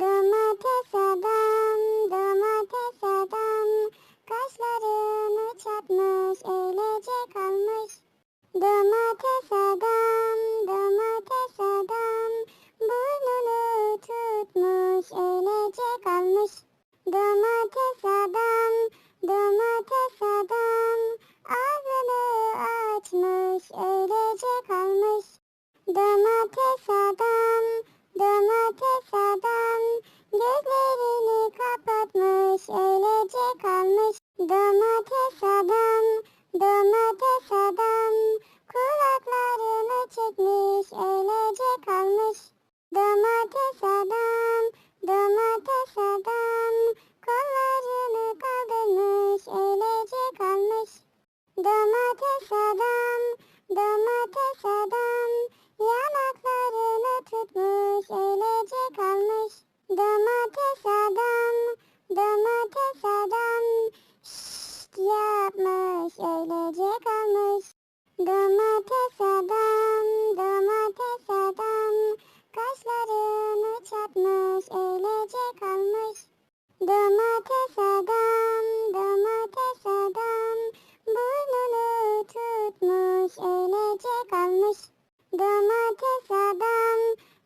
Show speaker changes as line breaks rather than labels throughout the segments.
Domates adam, domates adam, kaşlarını çatmış, öylece kalmış. Domates adam, domates adam, burnunu tutmuş, öylece kalmış. Domates adam, domates adam, ağzını açmış, öylece kalmış. Domates adam, Domates adam, domates adam, yanaklarını tutmuş, öylece kalmış. Domates adam, domates adam, şşt yapmış, öylece kalmış. Domates adam, domates adam, kaşlarını çatmış, öylece kalmış. Domates adam, Domates adam,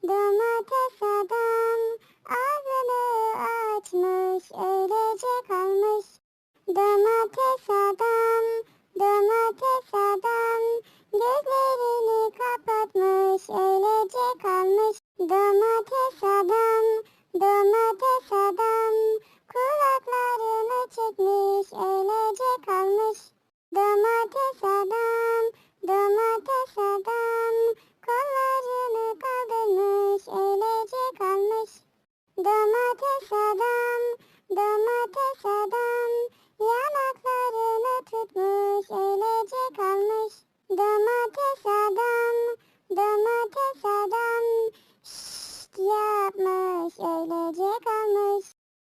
domates adam, ağzını açmış, öylece kalmış. Domates adam, domates adam, gözlerini kapatmış, öylece kalmış. Domates adam, domates adam, kulaklarını çekmiş, öylece kalmış. Domates adam, domates Domates adam, domates adam, yanaklarını tutmuş, öylece kalmış. Domates